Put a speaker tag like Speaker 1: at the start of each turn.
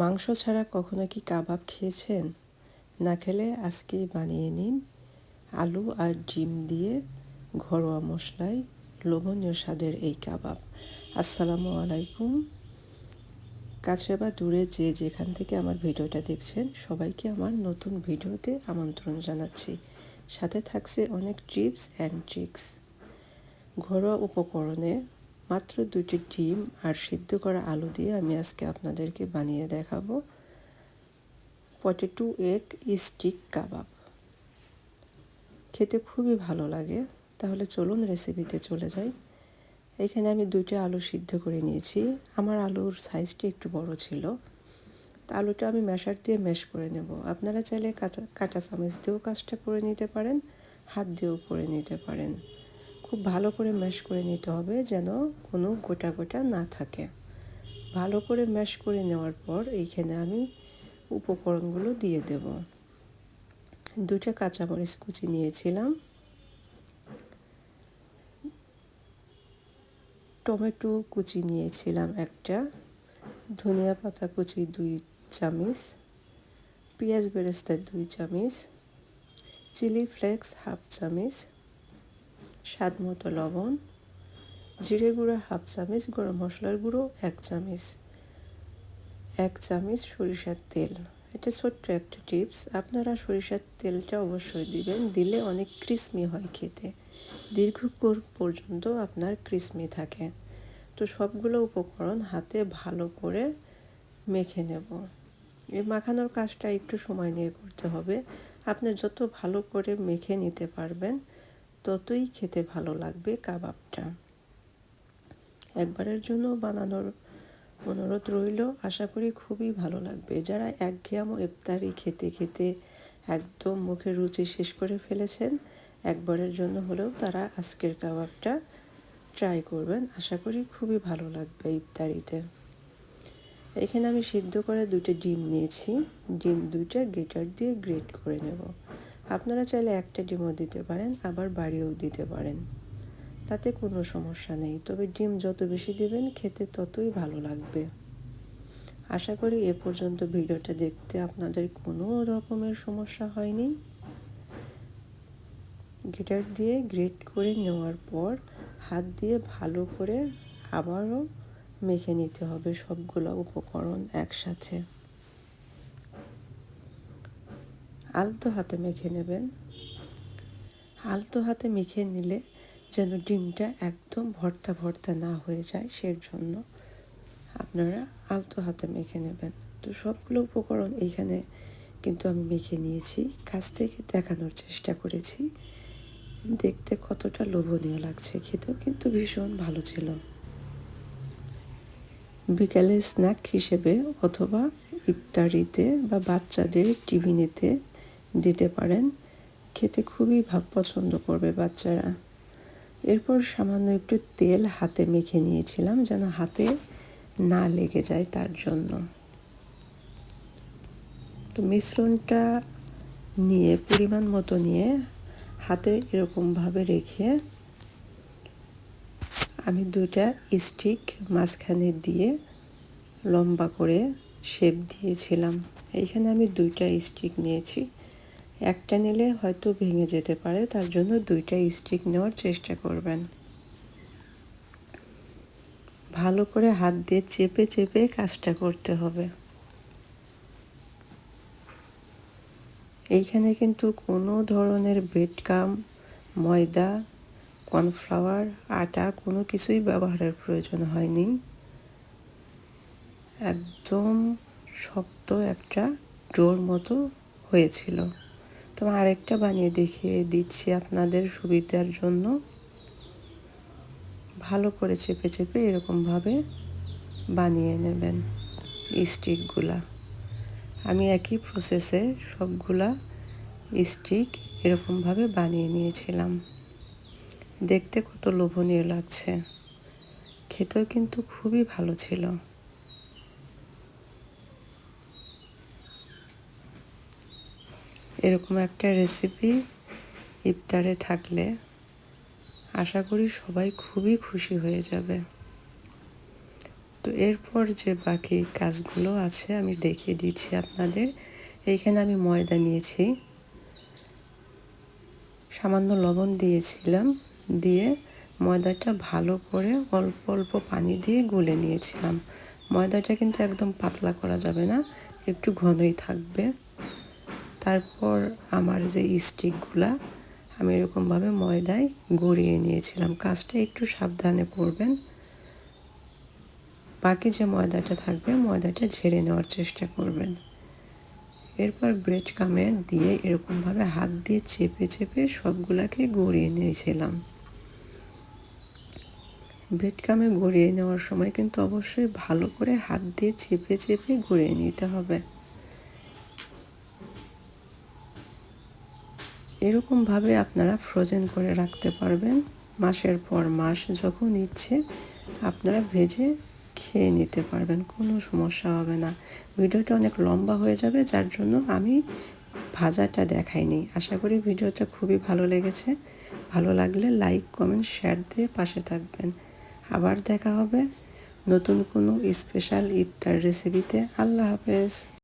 Speaker 1: মাংস ছাড়া কখনো কি কাবাব খেয়েছেন? না খেলে আজকেই বানিয়ে নিন আলু আর ডিম দিয়ে ঘরোয়া মশলায় লোভনীয় স্বাদের এই কাবাব। আসসালামু আলাইকুম। কাছে বা দূরে যে যেখান থেকে আমার ভিডিওটা দেখছেন, সবাইকে আমার নতুন ভিডিওতে আমন্ত্রণ জানাচ্ছি। সাথে থাকছে অনেক টিপস অ্যান্ড ট্রিক্স। ঘরোয়া উপকরণে মাত্র দুটি ডিম আর সিদ্ধ করা আলু দিয়ে আমি আজকে আপনাদেরকে বানিয়ে দেখাবো। Potato egg stick kebab. খেতে খুবই ভালো লাগে। তাহলে চলুন রেসিপিতে চলে যাই। এখানে আমি দুইটা আলু সিদ্ধ করে নিয়েছি। আমার আলুর সাইজটি একটু বড় ছিল। তা আলুটা আমি ম্যাশার দিয়ে ম্যাশ করে নেব। আপনারা চাইলে কাঁচা, কাঁটা চামচ দিয়েও কাজটা করে নিতে পারেন, হাত দিয়েও করে নিতে পারেন। খুব ভালো করে ম্যাশ করে নিতে হবে যেন কোনো গোটা গোটা না থাকে। ভালো করে ম্যাশ করে নেওয়ার পর এইখানে আমি উপকরণগুলো দিয়ে দেব। দুটা কাঁচামরিচ কুচি নিয়েছিলাম। টমেটো কুচি নিয়েছিলাম একটা, ধনিয়া পাতা কুচি দুই চামচ, পেঁয়াজ বেরেস্তা দুই চামচ, চিলি ফ্লেক্স হাফ চামচ স্বাদ মতো লবণ, জিরে গুঁড়ো হাফ চামচ, গরম মশলার গুঁড়ো এক চামচ এক চামচ সরিষার তেল। এটা ছোট্ট একটা টিপস। আপনারা সরিষার তেলটা অবশ্যই দিবেন। দিলে অনেক ক্রিসমি হয় খেতে। দীর্ঘক্ষণ পর্যন্ত আপনার ক্রিসমি থাকে। তো সবগুলো উপকরণ হাতে ভালো করে মেখে নেব। এই মাখানোর কাজটা একটু সময় নিয়ে করতে হবে। আপনি যত ভালো করে মেখে নিতে পারবেন ততই খেতে ভালো লাগবে কাবাবটা। একবারের জন্য বানানোর অনুরোধ রইল, আশা করি খুবই ভালো লাগবে। যারা একঘেয়াম ইফতারি খেতে খেতে একদম মুখে রুচি শেষ করে ফেলেছেন, একবারের জন্য হলেও তারা আজকের কাবাবটা ট্রাই করবেন। আশা করি খুবই ভালো লাগবে ইফতারিতে। এখানে আমি সিদ্ধ করে দুটো ডিম নিয়েছি। ডিম দুইটা গেটার দিয়ে গ্রেট করে নেব। আপনারা চাইলে একটা ডিমও দিতে পারেন, আবার বাড়িও দিতে পারেন। তাতে কোনো সমস্যা নেই, তবে ডিম যত বেশি দেবেন, খেতে ততই ভালো লাগবে। আশা করি এ পর্যন্ত ভিডিওটা দেখতে আপনাদের কোনো রকমের সমস্যা হয়নি। গিটার দিয়ে গ্রেট করে নেওয়ার পর হাত দিয়ে ভালো করে আবারও মেখে নিতে হবে সবগুলো উপকরণ একসাথে। আলতো হাতে মেখে নেবেন। আলতো হাতে মেখে নিলে যেন ডিমটা একদম ভর্তা ভর্তা না হয়ে যায় সের জন্য আপনারা আলতো হাতে মেখে নেবেন। তো সবগুলো উপকরণ এইখানে কিন্তু আমি মেখে নিয়েছি। কাছ থেকে দেখানোর চেষ্টা করেছি। দেখতে কতটা লোভনীয় লাগছে খেতেও, কিন্তু ভীষণ ভালো ছিল। বিকালে স্ন্যাক হিসেবে অথবা ইফতারিতে বা বাচ্চাদের টিফিনেতে দিতে পারেন। খেতে খুবই ভাব পছন্দ করবে বাচ্চারা। এরপর সামান্য একটু তেল হাতে মেখে নিয়েছিলাম যেন হাতে না লেগে যায় তার জন্য। তো মিশ্রণটা নিয়ে, পরিমাণ মতো নিয়ে হাতে এরকমভাবে রেখে আমি দুইটা স্টিক মাঝখানে দিয়ে লম্বা করে শেপ দিয়েছিলাম। এইখানে আমি দুইটা স্টিক নিয়েছি। একটা নিলে হয়তো ভেঙে যেতে পারে, তার জন্য দুইটা স্টিক নেওয়ার চেষ্টা করবেন। ভালো করে হাত দিয়ে চেপে চেপে কাজটা করতে হবে। এইখানে কিন্তু কোনো ধরনের বেডকাম ময়দা, কর্নফ্লাওয়ার, আটা কোনো কিছুই ব্যবহারের প্রয়োজন হয়নি। একদম শক্ত একটা ডোর মতো হয়েছিল। তো আরেকটা বানিয়ে দেখিয়ে দিচ্ছি আপনাদের সুবিধার জন্য। ভালো করে চেপে চেপে এরকমভাবে বানিয়ে নেবেন স্টিকগুলা। আমি একই প্রসেসে সবগুলা স্টিক এরকমভাবে বানিয়ে নিয়েছিলাম। দেখতে কত লোভনীয় লাগছে। খেতেও কিন্তু খুবই ভালো ছিল। এরকম একটা রেসিপি ইফতারে থাকলে আশা করি সবাই খুবই খুশি হয়ে যাবে। তো এরপর যে বাকি কাজগুলো আছে আমি দেখিয়ে দিচ্ছি আপনাদের। এইখানে আমি ময়দা নিয়েছি। সামান্য লবণ দিয়েছিলাম, দিয়ে ময়দাটা ভালো করে অল্প অল্প পানি দিয়ে গুলে নিয়েছিলাম। ময়দাটা কিন্তু একদম পাতলা করা যাবে না, একটু ঘনই থাকবে। তারপর আমার যে স্টিকগুলা, আমি এরকমভাবে ময়দায় গড়িয়ে নিয়েছিলাম। কাজটা একটু সাবধানে করবেন। বাকি যে ময়দাটা থাকবে, ময়দাটা ঝেড়ে নেওয়ার চেষ্টা করবেন। এরপর ব্রেড কামে দিয়ে এরকমভাবে হাত দিয়ে চেপে চেপে সবগুলাকে গড়িয়ে নিয়েছিলাম। ব্রেড কামে গড়িয়ে নেওয়ার সময় কিন্তু অবশ্যই ভালো করে হাত দিয়ে চেপে চেপে গড়িয়ে নিতে হবে। এরকমভাবে আপনারা ফ্রোজেন করে রাখতে পারবেন। মাসের পর মাস যখন ইচ্ছে, আপনারা ভেজে খেয়ে নিতে পারবেন, কোনো সমস্যা হবে না। ভিডিওটা অনেক লম্বা হয়ে যাবে, যার জন্য আমি ভাজাটা দেখাইনি। আশা করি ভিডিওটা খুবই ভালো লেগেছে। ভালো লাগলে লাইক কমেন্ট শেয়ার দিয়ে পাশে থাকবেন। আবার দেখা হবে নতুন কোনো স্পেশাল ইফতার রেসিপিতে আল্লাহ হাফেজ।